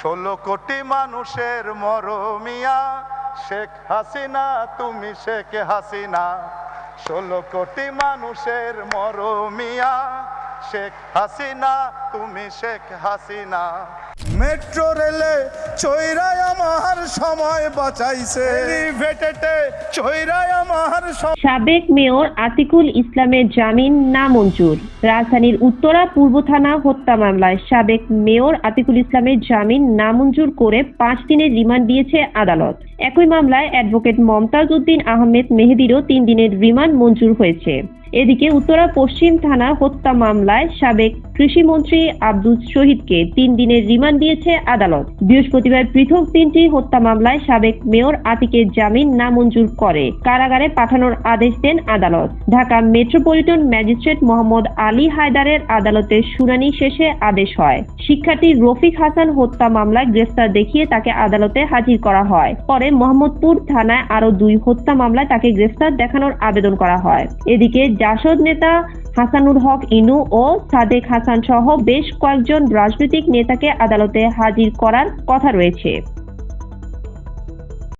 ষোলো কোটি মানুষের মরমিয়া শেখ হাসিনা তুমি শেখ হাসিনা। ষোলো কোটি মানুষের মরমিয়া শেখ হাসিনা তুমি শেখ হাসিনা। মেট্রো রেলে চৈরায় আমার সময় বাঁচাইছে। এলিভেটেডে চৈরায় আমার সাবেক মেয়র আতিকুল ইসলামের জামিন না নামঞ্জুর। রাজধানীর উত্তরা পূর্ব থানা হত্যা মামলায় সাবেক মেয়র আতিকুল ইসলামের জামিন নামঞ্জুর করে পাঁচ দিনের রিমান্ড দিয়েছে আদালত। একই মামলায় অ্যাডভোকেট মমতাজ উদ্দিন আহমেদ মেহেদিরও তিন দিনের রিমান্ড মঞ্জুর হয়েছে। এদিকে উত্তরা পশ্চিম থানা হত্যা মামলায় সাবেক কৃষিমন্ত্রী আব্দুল শহীদকে তিন দিনের রিমান্ড দিয়েছে আদালত। বৃহস্পতিবার পৃথক তিনটি হত্যা মামলায় সাবেক মেয়র আতিকের জামিন নামঞ্জুর করে কারাগারে পাঠানোর আদেশ দেন আদালত। ঢাকা মেট্রোপলিটন ম্যাজিস্ট্রেট মোহাম্মদ আলী হায়দারের আদালতের শুনানি শেষে আদেশ হয়। শিক্ষার্থী রফিক হাসান হত্যা মামলায় গ্রেফতার দেখিয়ে তাকে আদালতে হাজির করা হয়। পরে মোহাম্মদপুর থানায় আরও দুই হত্যা মামলায় তাকে গ্রেফতার দেখানোর আবেদন করা হয়। এদিকে জাসদ নেতা হাসানুল হক ইনু ও সাদেক হাসান সহ বেশ কয়েকজন রাজনৈতিক নেতাকে আদালতে হাজির করার কথা রয়েছে।